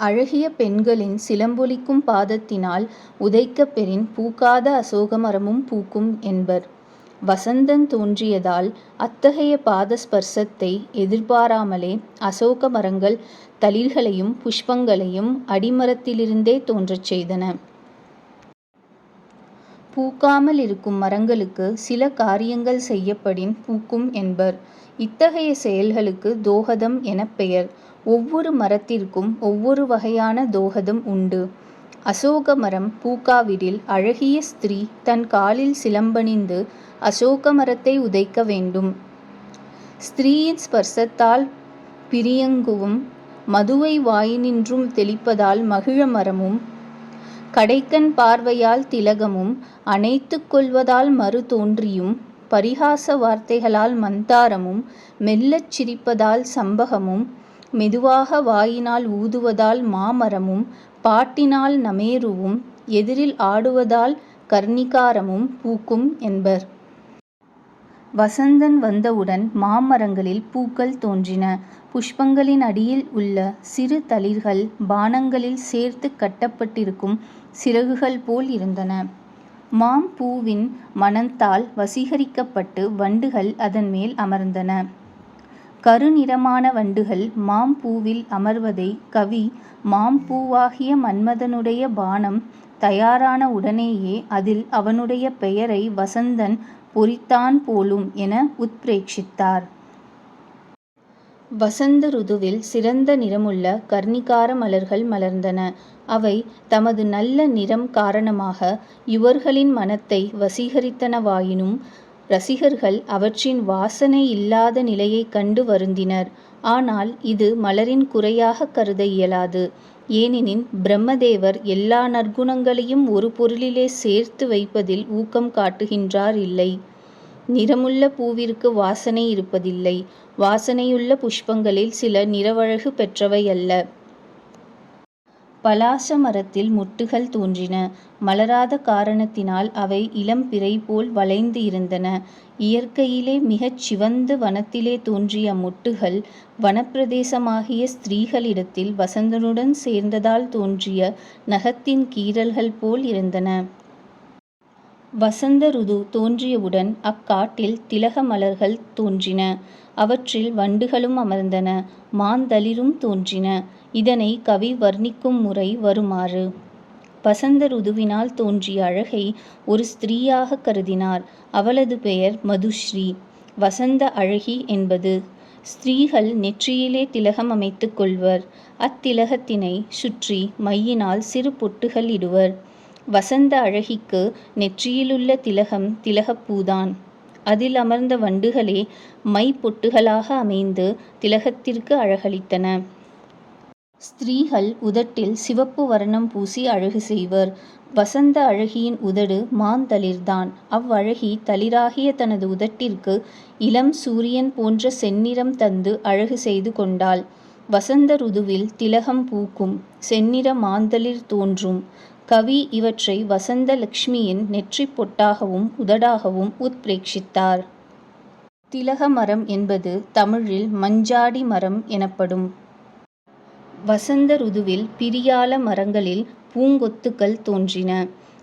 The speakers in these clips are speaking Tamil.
அழகிய பெண்களின் சிலம்பொலிக்கும் பாதத்தினால் உதைக்கப் பெறின் பூக்காத அசோக மரமும் பூக்கும் என்பர். வசந்தன் தோன்றியதால் அத்தகைய பாத ஸ்பர்சத்தை எதிர்பாராமலே அசோக மரங்கள் தளிர்களையும் புஷ்பங்களையும் அடிமரத்திலிருந்தே தோன்றச் செய்தன. பூக்காமல் இருக்கும் மரங்களுக்கு சில காரியங்கள் செய்யப்படின் பூக்கும் என்பர். இத்தகைய செயல்களுக்கு தோஹதம் எனப் பெயர். ஒவ்வொரு மரத்திற்கும் ஒவ்வொரு வகையான தோகதம் உண்டு. அசோக மரம் பூக்காவிடில் அழகிய ஸ்திரீ தன் காலில் சிலம்பணிந்து அசோக மரத்தை உதைக்க வேண்டும். ஸ்திரீயின் ஸ்பர்சத்தால் பிரியங்குவும் மதுவை வாயினின்றும் தெளிப்பதால் மகிழ மரமும் கடைக்கண் பார்வையால் திலகமும் அணைத்து கொள்வதால் மறு தோன்றியும் பரிகாச வார்த்தைகளால் மந்தாரமும் மெல்லச் சிரிப்பதால் சம்பகமும் மெதுவாக வாயினால் ஊதுவதால் மாமரமும் பாட்டினால் நமேருவும் எதிரில் ஆடுவதால் கர்ணிகாரமும் பூக்கும் என்பர். வசந்தன் வந்தவுடன் மாமரங்களில் பூக்கள் தோன்றின. புஷ்பங்களின் அடியில் உள்ள சிறு தளிர்கள் பானங்களில் சேர்த்துக் கட்டப்பட்டிருக்கும் சிறகுகள் போல் இருந்தன. மாம் பூவின் மணத்தால் வசீகரிக்கப்பட்டு வண்டுகள் அதன்மேல் அமர்ந்தன. கருநிறமான வண்டுகள் மாம்பூவில் அமர்வதை கவி மாம்பூவாகிய மன்மதனுடைய பானம் தயாரான உடனேயே அதில் அவனுடைய பெயரை வசந்தன் பொறித்தான் போலும் என உத்பிரேட்சித்தார் வசந்த ருதுவில் சிறந்த நிறமுள்ள கர்ணிகார மலர்கள் மலர்ந்தன. அவை தமது நல்ல நிறம் காரணமாக யுவர்களின் மனத்தை வசீகரித்தனவாயினும் ரசிகர்கள் அவற்றின் வாசனை இல்லாத நிலையைக் கண்டு வருந்தினர். ஆனால் இது மலரின் குறையாகக் கருத இயலாது. ஏனெனின் பிரம்மதேவர் எல்லா நற்குணங்களையும் ஒரு பொருளிலே சேர்த்து வைப்பதில் ஊக்கம் காட்டுகின்றார் இல்லை. நிறமுள்ள பூவிற்கு வாசனை இருப்பதில்லை. வாசனையுள்ள புஷ்பங்களில் சில நிறவழகு பெற்றவை அல்ல. பலாச மரத்தில் மொட்டுகள் தோன்றின. மலராத காரணத்தினால் அவை இளம் பிறை போல் வளைந்து இருந்தன. இயற்கையிலே மிகச் சிவந்து வனத்திலே தோன்றிய முட்டுகள் வனப்பிரதேசமாகிய ஸ்திரீகளிடத்தில் வசந்தனுடன் சேர்ந்ததால் தோன்றிய நகத்தின் கீறல்கள் போல் இருந்தன. வசந்த ருது தோன்றியவுடன் அக்காட்டில் திலக மலர்கள் தோன்றின. அவற்றில் வண்டுகளும் அமர்ந்தன. மாந்தளிரும் தோன்றின. இதனை கவி வர்ணிக்கும் முறை வருமாறு. வசந்த ருதுவினால் தோன்றிய அழகை ஒரு ஸ்திரீயாக கருதினார். அவளது பெயர் மதுஸ்ரீ. வசந்த அழகி என்பது. ஸ்திரீகள் நெற்றியிலே திலகம் அமைத்துக் கொள்வர். அத்திலகத்தினைச் சுற்றி மையினால் சிறு பொட்டுகள் இடுவர். வசந்த அழகிக்கு நெற்றியிலுள்ள திலகம் திலகப்பூதான் அதில் அமர்ந்த வண்டுகளே மை பொட்டுகளாக அமைந்து திலகத்திற்கு அழகளித்தன. ஸ்திரீகள் உதட்டில் சிவப்பு வர்ணம் பூசி அழகு செய்வர். வசந்த அழகியின் உதடு மாந்தளிர்தான். அவ்வழகி தளிராகிய தனது உதட்டிற்கு இளம் சூரியன் போன்ற செந்நிறம் தந்து அழகு செய்து கொண்டாள். வசந்த ருதுவில் திலகம் பூக்கும். செந்நிற மாந்தளிர் தோன்றும். கவி இவற்றை வசந்த லக்ஷ்மியின் நெற்றிப் பொட்டாகவும் உதடாகவும் உத்பிரேட்சித்தார் திலக மரம் என்பது தமிழில் மஞ்சாடி மரம் எனப்படும். வசந்த ருதுவில் பிரியால மரங்களில் பூங்கொத்துக்கள் தோன்றின.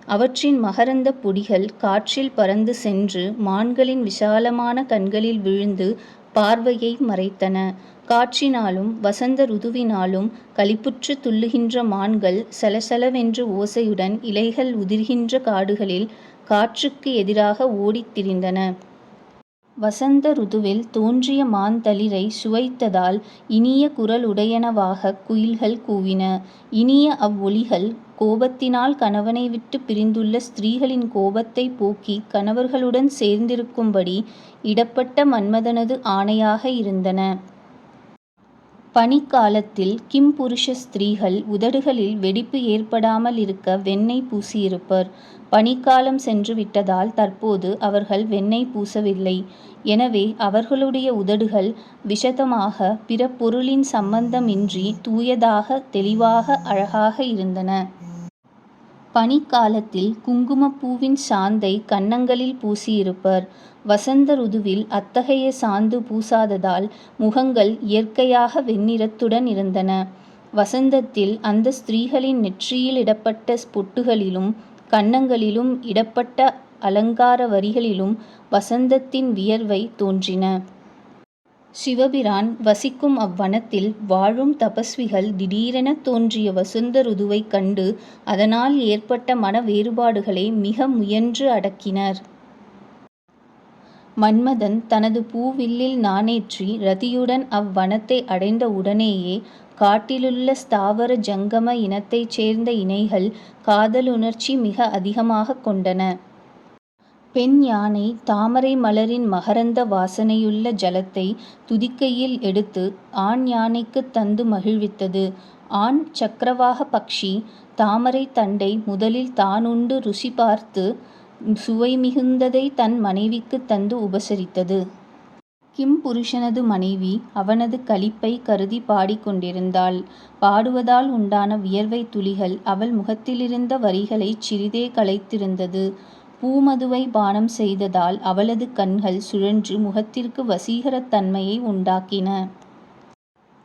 அவற்றின் மகரந்த பொடிகள் காற்றில் பறந்து சென்று மான்களின் விசாலமான கண்களில் விழுந்து பார்வையை மறைத்தன. காற்றினாலும் வசந்த ருதுவினாலும் களிப்புற்றுத் துள்ளுகின்ற மான்கள் சலசலவென்ற ஓசையுடன் இலைகள் உதிர்கின்ற காடுகளில் காற்றுக்கு எதிராக ஓடித் திரிந்தன. வசந்த ருதுவில் தோன்றிய மாந்தளிரைச் சுவைத்ததால் இனிய குரலுடையனவாகக் குயில்கள் கூவின. இனிய அவ்வொலிகள் கோபத்தினால் கணவனை விட்டுப் பிரிந்துள்ள ஸ்திரீகளின் கோபத்தைப் போக்கிக் கணவர்களுடன் சேர்ந்திருக்கும்படி இடப்பட்ட மன்மதனது ஆணையாக இருந்தன. பனிக்காலத்தில் கிம்புருஷ ஸ்திரீகள் உதடுகளில் வெடிப்பு ஏற்படாமல் இருக்க வெண்ணெய் பூசியிருப்பர். பனிக்காலம் சென்று விட்டதால் தற்போது அவர்கள் வெண்ணெய் பூசவில்லை. எனவே அவர்களுடைய உதடுகள் விஷதமாக பிற பொருளின் சம்பந்தமின்றி தூயதாக தெளிவாக அழகாக இருந்தன. பனிக்காலத்தில் குங்குமப்பூவின் சாந்தை கன்னங்களில் பூசியிருப்பர். வசந்த ருதுவில் அத்தகைய சாந்து பூசாததால் முகங்கள் இயற்கையாக வெண்ணிறத்துடன் இருந்தன. வசந்தத்தில் அந்த ஸ்திரீகளின் நெற்றியில் இடப்பட்ட பொட்டுகளிலும் கன்னங்களிலும் இடப்பட்ட அலங்கார வரிகளிலும் வசந்தத்தின் வியர்வை தோன்றின. சிவபிரான் வசிக்கும் அவ்வனத்தில் வாழும் தபஸ்விகள் திடீரென தோன்றிய வசுந்த ருதுவைக் கண்டு அதனால் ஏற்பட்ட மன வேறுபாடுகளை மிக முயன்று அடக்கினர். மன்மதன் தனது பூவில்லில் நானேற்றி ரதியுடன் அவ்வனத்தை அடைந்த உடனேயே காட்டிலுள்ள ஸ்தாவர ஜங்கம இனத்தைச் சேர்ந்த இணைகள் காதலுணர்ச்சி மிக அதிகமாகக் கொண்டன. பெண் யானை தாமரை மலரின் மகரந்த வாசனையுள்ள ஜலத்தை துதிக்கையில் எடுத்து ஆண் யானைக்கு தந்து மகிழ்வித்தது. ஆண் சக்கரவாக பக்ஷி தாமரைத் தண்டை முதலில் தானுண்டு ருசி பார்த்து சுவை மிகுந்ததை தன் மனைவிக்குத் தந்து உபசரித்தது. கிம்புருஷனது மனைவி அவனது களிப்பைக் கருதி பாடிக்கொண்டிருந்தாள் பாடுவதால் உண்டான வியர்வைத் துளிகள் அவள் முகத்திலிருந்த வரிகளைச் சிறிதே கலைத்திருந்தது. பூமதுவை பானம் செய்ததால் அவளது கண்கள் சுழன்று முகத்திற்கு வசீகரத்தன்மையை உண்டாக்கின.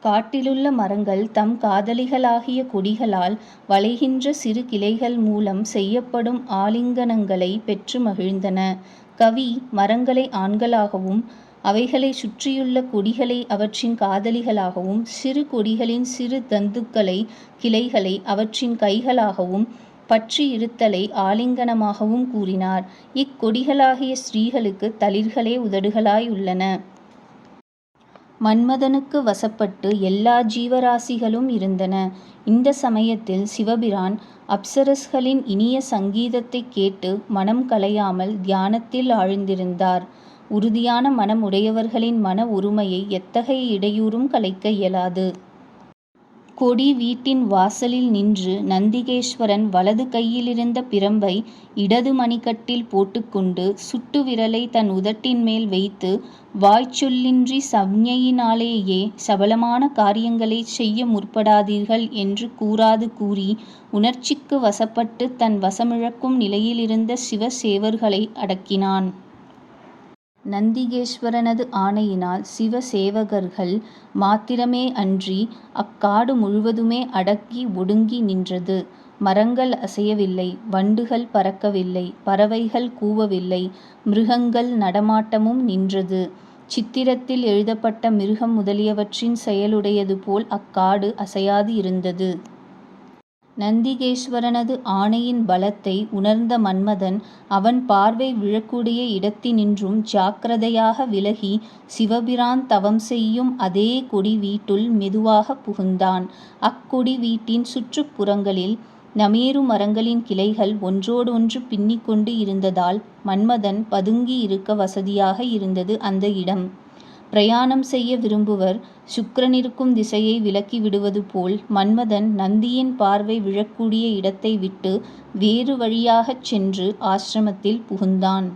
காட்டிலுள்ள மரங்கள் தம் காதலிகளாகிய கொடிகளால் வளைகின்ற சிறு கிளைகள் மூலம் செய்யப்படும் ஆலிங்கனங்களை பெற்று மகிழ்ந்தன. கவி மரங்களை ஆண்களாகவும் அவைகளை சுற்றியுள்ள கொடிகளை அவற்றின் காதலிகளாகவும் சிறு கொடிகளின் சிறு தந்துக்களை கிளைகளை அவற்றின் கைகளாகவும் பற்றி இருத்தலை ஆலிங்கனமாகவும் கூறினார். இக்கொடிகளாகிய ஸ்ரீகளுக்கு தளிர்களே உதடுகளாய் உள்ளன. மன்மதனுக்கு வசப்பட்டு எல்லா ஜீவராசிகளும் இருந்தன. இந்த சமயத்தில் சிவபிரான் அப்சரஸ்களின் இனிய சங்கீதத்தைக் கேட்டு மனம் கலையாமல் தியானத்தில் ஆழ்ந்திருந்தார். உறுதியான மனம் உடையவர்களின் மன உரிமையை எத்தகைய இடையூறும் கலைக்க இயலாது. கொடி வீட்டின் வாசலில் நின்று நந்திகேஸ்வரன் வலது கையிலிருந்த பிரம்பை இடது மணிக்கட்டில் போட்டுக்கொண்டு சுட்டு விரலைத் தன் உதட்டின்மேல் வைத்து வாய்ச்சொல்லின்றி சம்ஞையினாலேயே சபலமான காரியங்களைச் செய்ய முற்படாதீர்கள் என்று கூறாது கூறி உணர்ச்சிக்கு வசப்பட்டுத் தன் வசமிழக்கும் நிலையிலிருந்த சிவசேவர்களை அடக்கினான். நந்திகேஸ்வரனது ஆணையினால் சிவ சேவகர்கள் மாத்திரமே அன்றி அக்காடு முழுவதுமே அடக்கி ஒடுங்கி நின்றது. மரங்கள் அசையவில்லை வண்டுகள் பறக்கவில்லை பறவைகள் கூவவில்லை மிருகங்கள் நடமாட்டமும் நின்றது. சித்திரத்தில் எழுதப்பட்ட மிருகம் முதலியவற்றின் செயலுடையது போல் அக்காடு அசையாது இருந்தது. நந்திகேஸ்வரனது ஆணையின் பலத்தை உணர்ந்த மன்மதன் அவன் பார்வை விழக்கூடிய இடத்தினின்றும் ஜாக்கிரதையாக விலகி சிவபிரான் தவம் செய்யும் அதே கொடி வீட்டுள் மெதுவாக புகுந்தான். அக்கொடி வீட்டின் சுற்றுப்புறங்களில் நமேரு மரங்களின் கிளைகள் ஒன்றோடொன்று பின்னிக்கொண்டு இருந்ததால் மன்மதன் பதுங்கி இருக்க வசதியாக இருந்தது அந்த இடம். பிரயாணம் செய்ய விரும்புவர் சுக்கிரனிருக்கும் திசையை விலக்கி விடுவது போல் மன்மதன் நந்தியின் பார்வை விழக்கூடிய இடத்தை விட்டு வேறு வழியாகச் சென்று ஆசிரமத்தில் புகுந்தான்.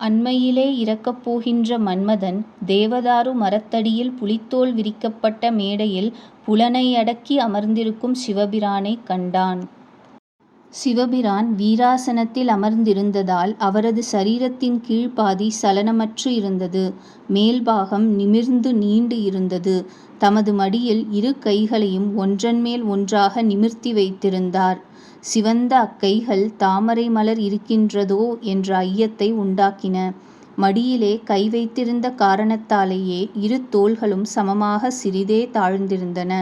அண்மையிலே இறக்கப் போகின்ற மன்மதன் தேவதாரு மரத்தடியில் புலித்தோல் விரிக்கப்பட்ட மேடையில் புலனையடக்கி அமர்ந்திருக்கும் சிவபிரானைக் கண்டான். சிவபிரான் வீராசனத்தில் அமர்ந்திருந்ததால் அவரது சரீரத்தின் கீழ்ப்பாதி சலனமற்று இருந்தது. மேல்பாகம் நிமிர்ந்து நீண்டு இருந்தது. தமது மடியில் இரு கைகளையும் ஒன்றன்மேல் ஒன்றாக நிமிர்த்தி வைத்திருந்தார். சிவந்த அக்கைகள் தாமரை மலர் இருக்கின்றதோ என்ற ஐயத்தை உண்டாக்கின. மடியிலே கை வைத்திருந்த காரணத்தாலேயே இரு தோள்களும் சமமாக சிறிதே தாழ்ந்திருந்தன.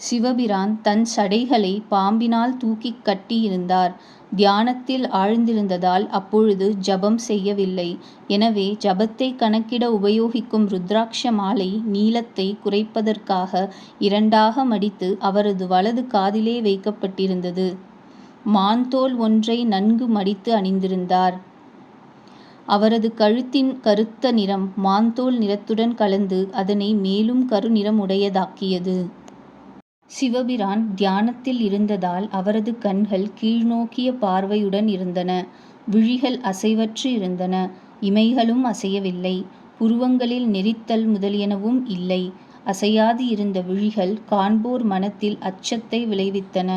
சிவபிரான் தன் சடைகளை பாம்பினால் தூக்கிக் கட்டியிருந்தார். தியானத்தில் ஆழ்ந்திருந்ததால் அப்பொழுது ஜபம் செய்யவில்லை. எனவே ஜபத்தைக் கணக்கிட உபயோகிக்கும் ருத்ராட்ச மாலை நீளத்தை குறைப்பதற்காக இரண்டாக மடித்து அவரது வலது காதிலே வைக்கப்பட்டிருந்தது. மான்தோல் ஒன்றை நன்கு மடித்து அணிந்திருந்தார். அவரது கழுத்தின் கருத்த நிறம் மான்தோல் நிறத்துடன் கலந்து அதனை மேலும் கருநிறமுடையதாக்கியது. சிவபிரான் தியானத்தில் இருந்ததால் அவரது கண்கள் கீழ்நோக்கிய பார்வையுடன் இருந்தன. விழிகள் அசைவற்று இருந்தன. இமைகளும் அசையவில்லை. புருவங்களில் நெரித்தல் முதலியனவும் இல்லை. அசையாது இருந்த விழிகள் காண்போர் மனத்தில் அச்சத்தை விளைவித்தன.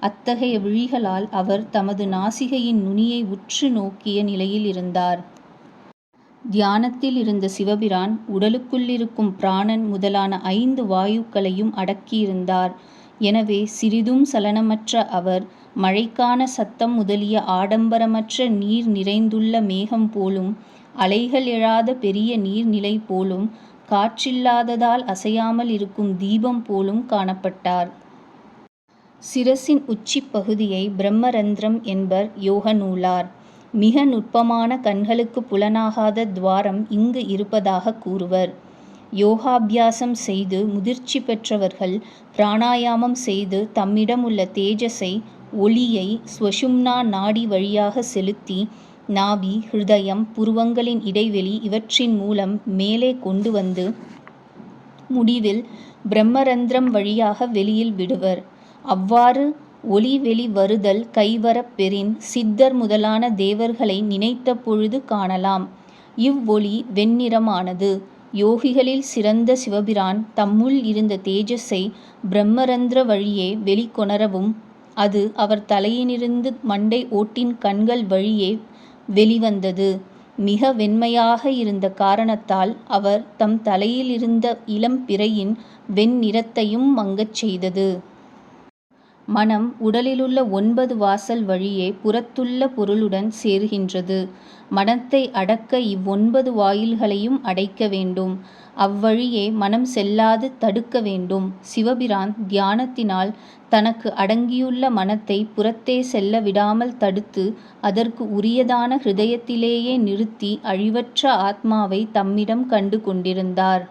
அத்தகைய விழிகளால் அவர் தமது நாசிகையின் நுனியை உற்று நோக்கிய நிலையில் இருந்தார். தியானத்தில் இருந்த சிவபிரான் உடலுக்குள்ளிருக்கும் பிராணன் முதலான ஐந்து வாயுக்களையும் அடக்கியிருந்தார். எனவே சிறிதும் சலனமற்ற அவர் மழைக்கான சத்தம் முதலிய ஆடம்பரமற்ற நீர் நிறைந்துள்ள மேகம் போலும் அலைகள் எழாத பெரிய நீர்நிலை போலும் காற்றில்லாததால் அசையாமல் இருக்கும் தீபம் போலும் காணப்பட்டார். சிரசின் உச்சிப் பகுதியை பிரம்மரந்திரம் என்பர் யோக நூலார். மிக நுட்பமான கண்களுக்குப் புலனாகாத துவாரம் இங்கு இருப்பதாகக் கூறுவர். யோகாபியாசம் செய்து முதிர்ச்சி பெற்றவர்கள் பிராணாயாமம் செய்து தம்மிடம் உள்ள தேஜஸை ஒளியை ஸ்வசும்னா நாடி வழியாக செலுத்தி நாபி, ஹிருதயம், புருவங்களின் இடைவெளி இவற்றின் மூலம் மேலே கொண்டு வந்து முடிவில் பிரம்மரந்திரம் வழியாக வெளியில் விடுவர். அவ்வாறு ஒளிவெளி வருதல் கைவரப் பெறின் சித்தர் முதலான தேவர்களை நினைத்த பொழுது காணலாம். இவ்வொளி வெண்ணிறமானது. யோகிகளில் சிறந்த சிவபிரான் தம்முள் இருந்த தேஜஸை பிரம்மரந்திர வழியே வெளிக்கொணரவும் அது அவர் தலையினிருந்து மண்டை ஓட்டின் கண்கள் வழியே வெளிவந்தது. மிக வெண்மையாக இருந்த காரணத்தால் அவர் தம் தலையிலிருந்த இளம் பிறையின் வெண்ணிறத்தையும் மங்கச் செய்தது. மனம் உடலிலுள்ள ஒன்பது வாசல் வழியே புறத்துள்ள பொருளுடன் சேர்கின்றது மனத்தை அடக்க இவ்வொன்பது வாயில்களையும் அடைக்க வேண்டும். அவ்வழியே மனம் செல்லாது தடுக்க வேண்டும். சிவபிரான் தியானத்தினால் தனக்கு அடங்கியுள்ள மனத்தைப் புறத்தே செல்ல விடாமல் தடுத்து அதற்கு உரியதான ஹிருதயத்திலேயே நிறுத்தி அழிவற்ற ஆத்மாவை தம்மிடம் கண்டு கொண்டிருந்தார்.